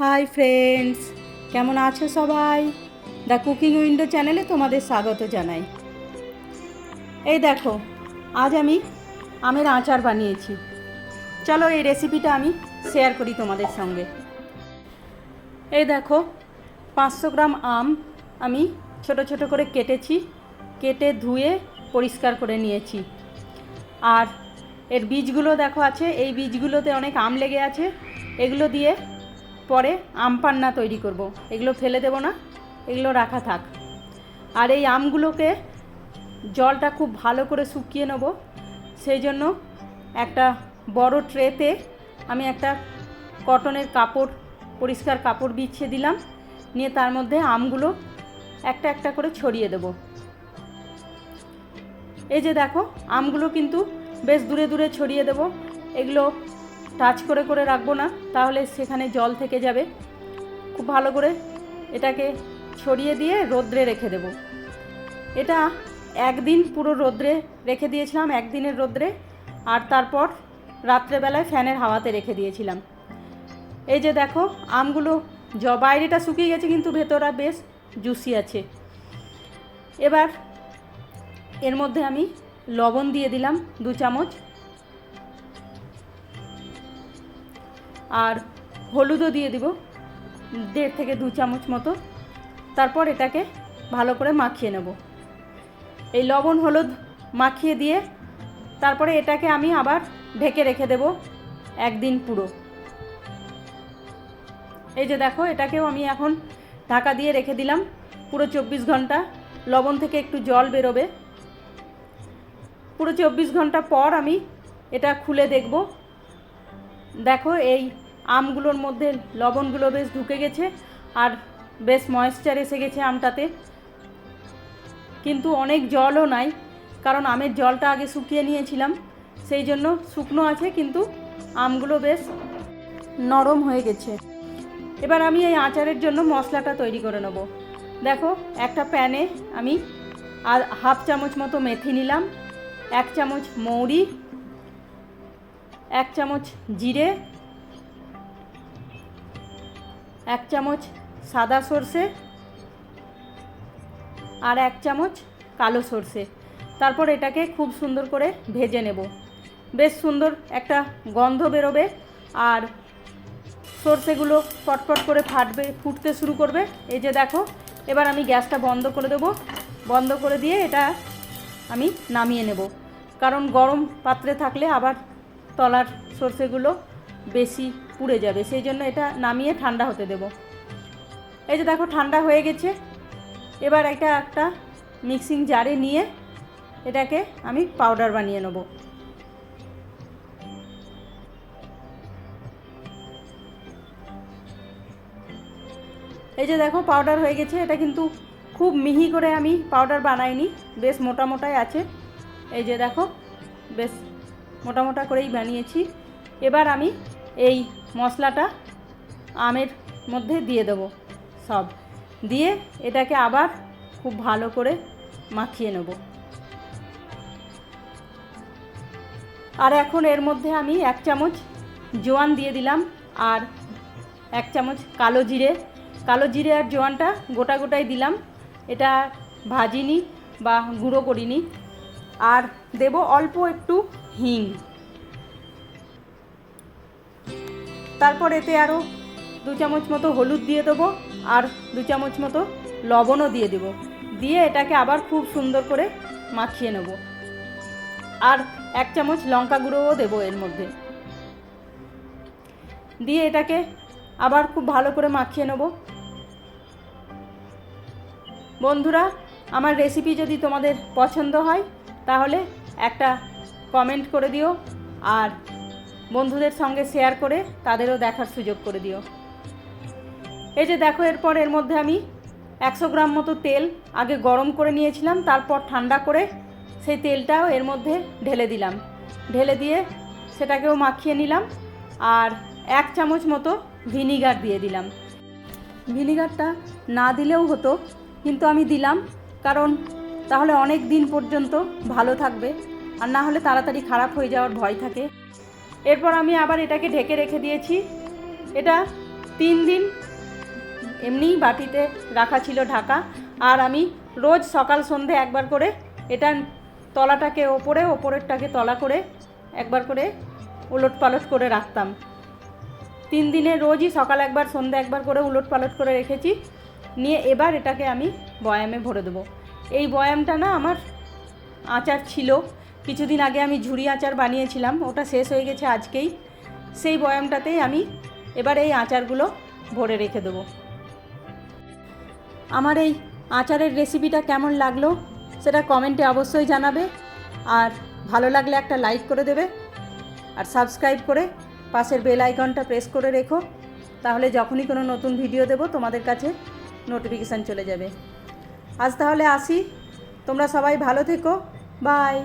Hi friends কেমন আছো সবাই? দ্য কুকিং উইন্ডো চ্যানেলে তোমাদের স্বাগত জানাই। এই দেখো, আজ আমি আমের আচার বানিয়েছি। চলো এই রেসিপিটা আমি শেয়ার করি তোমাদের সঙ্গে। এই দেখো, পাঁচশো গ্রাম আম আমি ছোট ছোট করে কেটেছি, কেটে ধুয়ে পরিষ্কার করে নিয়েছি। আর এর বীজগুলো দেখো আছে, এই বীজগুলোতে অনেক আম লেগে আছে, এগুলো দিয়ে পরে আম পান্না তৈরি করব। এগুলো ফেলে দেবো না, এগুলো রাখা থাক। আর এই আমগুলোকে জলটা খুব ভালো করে শুকিয়ে নেব। সেই জন্য একটা বড় ট্রেতে আমি একটা কটনের কাপড়, পরিষ্কার কাপড় বিছিয়ে দিলাম। নিয়ে তার মধ্যে আমগুলো একটা একটা করে ছড়িয়ে দেবো। এই যে দেখো, আমগুলো কিন্তু বেশ দূরে দূরে ছড়িয়ে দেবো। এগুলো টাচ করে করে রাখব না, তাহলে সেখানে জল থেকে যাবে। খুব ভালো করে এটাকে ছড়িয়ে দিয়ে রোদ্রে রেখে দেব। এটা একদিন পুরো রোদ্রে রেখে দিয়েছিলাম, একদিনের রোদ্রে, আর তারপর রাত্রেবেলায় ফ্যানের হাওয়াতে রেখে দিয়েছিলাম। এই যে দেখো, আমগুলো জ, বাইরেটা শুকিয়ে গেছে, কিন্তু ভেতরটা বেশ জুসি আছে। এবার এর মধ্যে আমি লবণ দিয়ে দিলাম দু চামচ। আর হলুদও দিয়ে দিব, দেড় থেকে দু চামচ মতো। তারপর এটাকে ভালো করে মাখিয়ে নেব। এই লবণ, হলুদ মাখিয়ে দিয়ে তারপরে এটাকে আমি আবার ঢেকে রেখে দেব একদিন পুরো। এই যে দেখো, এটাকেও আমি এখন ঢাকা দিয়ে রেখে দিলাম। পুরো চব্বিশ ঘণ্টা লবণ থেকে একটু জল বেরোবে। পুরো চব্বিশ ঘণ্টা পর আমি এটা খুলে দেখব দেখো, এই আমগুলোর মধ্যে লবণগুলো বেশ ঢুকে গেছে আর বেশ ময়েশ্চার এসে গেছে আমটাতে। কিন্তু অনেক জলও নাই, কারণ আমের জলটা আগে শুকিয়ে নিয়েছিলাম, সেই জন্য শুকনো আছে, কিন্তু আমগুলো বেশ নরম হয়ে গেছে। এবার আমি এই আচারের জন্য মশলাটা তৈরি করে নেব। দেখো, একটা প্যানে আমি আর হাফ চামচ মতো মেথি নিলাম, এক চামচ মৌরি এক চামচ জিরে, এক চামচ সাদা সর্ষে আর এক চামচ কালো সর্ষে। তারপর এটাকে খুব সুন্দর করে ভেজে নেব। বেশ সুন্দর একটা গন্ধ বেরোবে আর সর্ষেগুলো পটপট করে ফাটবে, ফুটতে শুরু করবে। এই যে দেখো, এবার আমি গ্যাসটা বন্ধ করে দেবো। বন্ধ করে দিয়ে এটা আমি নামিয়ে নেব। কারণ গরম পাত্রে থাকলে আবার তলার সর্ষেগুলো বেশি পুড়ে যাবে। সেই জন্য এটা নামিয়ে ঠান্ডা হতে দেব। এই যে দেখো, ঠান্ডা হয়ে গেছে। এবার এটা একটা মিক্সিং জারে নিয়ে এটাকে আমি পাউডার বানিয়ে নেব। এই যে দেখো পাউডার হয়ে গেছে। এটা কিন্তু খুব মিহি করে আমি পাউডার বানাইনি। বেশ মোটা মোটাই আছে। এই যে দেখো, বেশ মোটা মোটা করেই বানিয়েছি। এবার আমি এই মশলাটা আমের মধ্যে দিয়ে দেব সব। দিয়ে এটাকে আবার খুব ভালো করে মাখিয়ে নেব। আর এখন এর মধ্যে আমি এক চামচ জোয়ান দিয়ে দিলাম আর এক চামচ কালো জিরে। কালো জিরে আর জোয়ানটা গোটা গোটাই দিলাম। এটা ভাজিনি বা গুঁড়ো করিনি। আর দেব অল্প একটু হিং। তারপর এতে আরও দু চামচ মতো হলুদ দিয়ে দেবো আর দু চামচ মতো লবণও দিয়ে দেব। দিয়ে এটাকে আবার খুব সুন্দর করে মাখিয়ে নেব। আর এক চামচ লঙ্কা গুঁড়োও দেবো এর মধ্যে। দিয়ে এটাকে আবার খুব ভালো করে মাখিয়ে নেব। বন্ধুরা, আমার রেসিপি যদি তোমাদের পছন্দ হয় তাহলে একটা কমেন্ট করে দিও আর বন্ধুদের সঙ্গে শেয়ার করে তাদেরও দেখার সুযোগ করে দিও। এই যে দেখো, এরপর এর মধ্যে আমি একশো গ্রাম মতো তেল আগে গরম করে নিয়েছিলাম, তারপর ঠান্ডা করে সেই তেলটাও এর মধ্যে ঢেলে দিলাম। ঢেলে দিয়ে সেটাকেও মাখিয়ে নিলাম আর এক চামচ মতো ভিনিগার দিয়ে দিলাম। ভিনিগারটা না দিলেও হতো, কিন্তু আমি দিলাম কারণ তাহলে অনেক দিন পর্যন্ত ভালো থাকবে। আর না হলে তাড়াতাড়ি খারাপ হয়ে যাওয়ার ভয় থাকে। এরপর আমি আবার এটাকে ঢেকে রেখে দিয়েছি। এটা তিন দিন এমনিই বাটিতে রাখা ছিল ঢাকা। আর আমি রোজ সকাল সন্ধে একবার করে এটা তলাটাকে ওপরে, ওপরেরটাকে তলা করে একবার করে উলট পালট করে রাখতাম। তিন দিনে রোজই সকাল একবার, সন্ধে একবার করে উলট পালট করে রেখেছি। নিয়ে এবার এটাকে আমি বয়ামে ভরে দেবো। এই বয়ামটা না আমার আচার ছিল। কিছুদিন আগে আমি ঝুড়ি আচার বানিয়েছিলাম, ওটা শেষ হয়ে গেছে আজকেই। সেই বয়ামটাতেই আমি এবার এই আচারগুলো ভরে রেখে দেবো। আমার এই আচারের রেসিপিটা কেমন লাগল সেটা কমেন্টে অবশ্যই জানাবে। আর ভালো লাগলে একটা লাইক করে দেবে। আর সাবস্ক্রাইব করে পাশের বেল আইকনটা প্রেস করে রেখো। তাহলে যখনই কোনো নতুন ভিডিও দেবো, তোমাদের কাছে নোটিফিকেশান চলে যাবে। আজ তাহলে আসি। তোমরা সবাই ভালো থেকো। বাই।